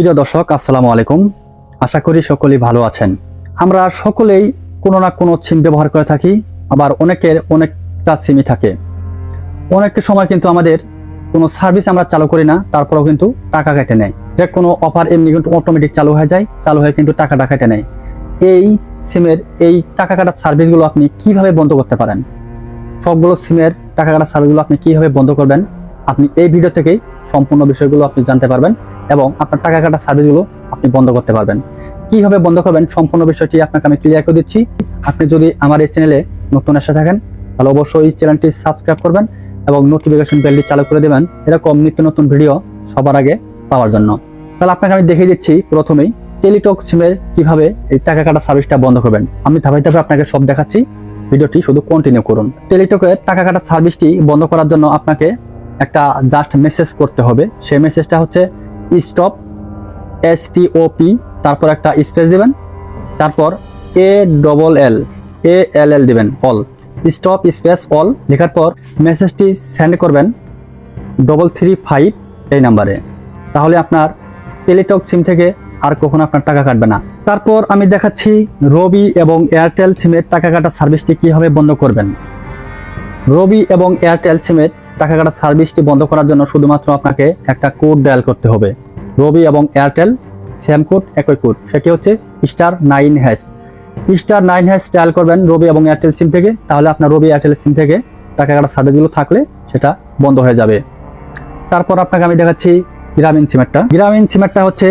প্রিয় দর্শক, আসসালামু আলাইকুম। আশা করি সকলেই ভালো আছেন। আমরা সকলেই কোনো না কোনো সিম ব্যবহার করে থাকি, আবার অনেকের অনেকটা সিমই থাকে। অনেকটা সময় কিন্তু আমাদের কোনো সার্ভিস আমরা চালু করি না, তারপরেও কিন্তু টাকা কেটে নেয়। যে কোনো অফার এমনি কিন্তু অটোমেটিক চালু হয়ে যায়, চালু হয়ে কিন্তু টাকাটা কেটে নেয়। এই সিমের, এই টাকা কাটার সার্ভিসগুলো আপনি কীভাবে বন্ধ করতে পারেন? সবগুলো সিমের টাকা কাটার সার্ভিসগুলো আপনি কীভাবে বন্ধ করবেন? আপনি এই ভিডিও থেকেই সম্পূর্ণ বিষয়গুলো আপনি জানতে পারবেন। এবং আপনার টাকা কাটার সার্ভিসগুলো আপনি বন্ধ করতে পারবেন। কীভাবে বন্ধ করবেন সম্পূর্ণ বিষয়টি আপনাকে আমি ক্লিয়ার করে দিচ্ছি। আপনি যদি আমার এই চ্যানেলে নতুন এসে থাকেন, তাহলে অবশ্যই চ্যানেলটি সাবস্ক্রাইব করবেন এবং নোটিফিকেশন বেলটি চালু করে দেবেন। এরকম নিত্য নতুন ভিডিও সবার আগে পাওয়ার জন্য। তাহলে আপনাকে আমি দেখিয়ে দিচ্ছি প্রথমেই টেলিটক সিমের কীভাবে এই টাকা কাটা সার্ভিসটা বন্ধ করবেন। আমি ধাপে ধাপে আপনাকে সব দেখাচ্ছি। ভিডিওটি শুধু কন্টিনিউ করুন। টেলিটকের টাকা কাটা সার্ভিসটি বন্ধ করার জন্য আপনাকে একটা জাস্ট মেসেজ করতে হবে। সেই মেসেজটা হচ্ছে স্টপ এস পি তারপর একটা স্পেস দিবেন, তারপর এ ডবল এল এ এল এল দিবেন অল স্টপ স্পেস অল লেখার পর মেসেজটি সেন্ড করবেন ডবল থ্রি ফাইভ এই নাম্বারে তাহলে আপনার টেলিটক সিম থেকে আর কখনো আপনার টাকা কাটবে না। তারপর আমি দেখাচ্ছি রবি এবং এয়ারটেল সিমের টাকা কাটা সার্ভিসটি কীভাবে বন্ধ করবেন। রবি এবং এয়ারটেল সিমের টাকা কাটার সার্ভিসটি বন্ধ করার জন্য শুধুমাত্র আপনাকে একটা কোড ডায়াল করতে হবে। রবি এবং এয়ারটেল সেম কোড একই কোড সেটি হচ্ছে star nine hash star nine hash dial করবেন রবি এবং এয়ারটেল সিম থেকে, তাহলে আপনার রবি এয়ারটেল সিম থেকে টাকা কাটার সার্ভিসগুলো থাকলে সেটা বন্ধ হয়ে যাবে। তারপর আপনাকে আমি দেখাচ্ছি গ্রামীণ সিমেরটা গ্রামীণ সিমেরটা হচ্ছে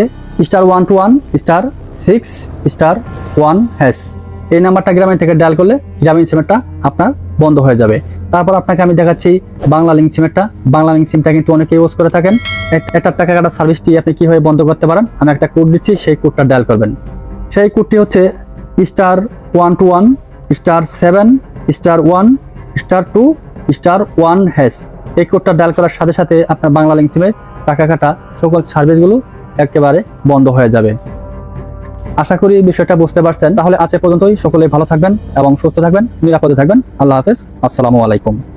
star one two one star six star one hash এই নাম্বারটা গ্রামীণ থেকে ডায়াল করলে গ্রামীণ সিমেরটা আপনার বন্ধ হয়ে যাবে। তারপর আপনাকে আমি দেখাচ্ছি বাংলা লিঙ্ক সিমেরটা বাংলা লিঙ্ক সিমটা কিন্তু অনেকে ইউজ করে থাকেন। এক- একটা টাকা কাটা সার্ভিসটি আপনি কীভাবে বন্ধ করতে পারেন? আমি একটা কোড দিচ্ছি, সেই কোডটা ডায়াল করবেন। সেই কোডটি হচ্ছে star one two one star seven star one star two star one hash এই কোডটা ডায়াল করার সাথে সাথে আপনার বাংলা লিঙ্ক সিমে টাকা কাটা সকল সার্ভিসগুলো একেবারে বন্ধ হয়ে যাবে। আশা করি বিষয়টা বুঝতে পারছেন। তাহলে আজ পর্যন্তই। সকলে ভালো থাকবেন এবং সুস্থ থাকবেন। নিরাপদে থাকবেন। আল্লাহ হাফেজ। আসসালামু আলাইকুম।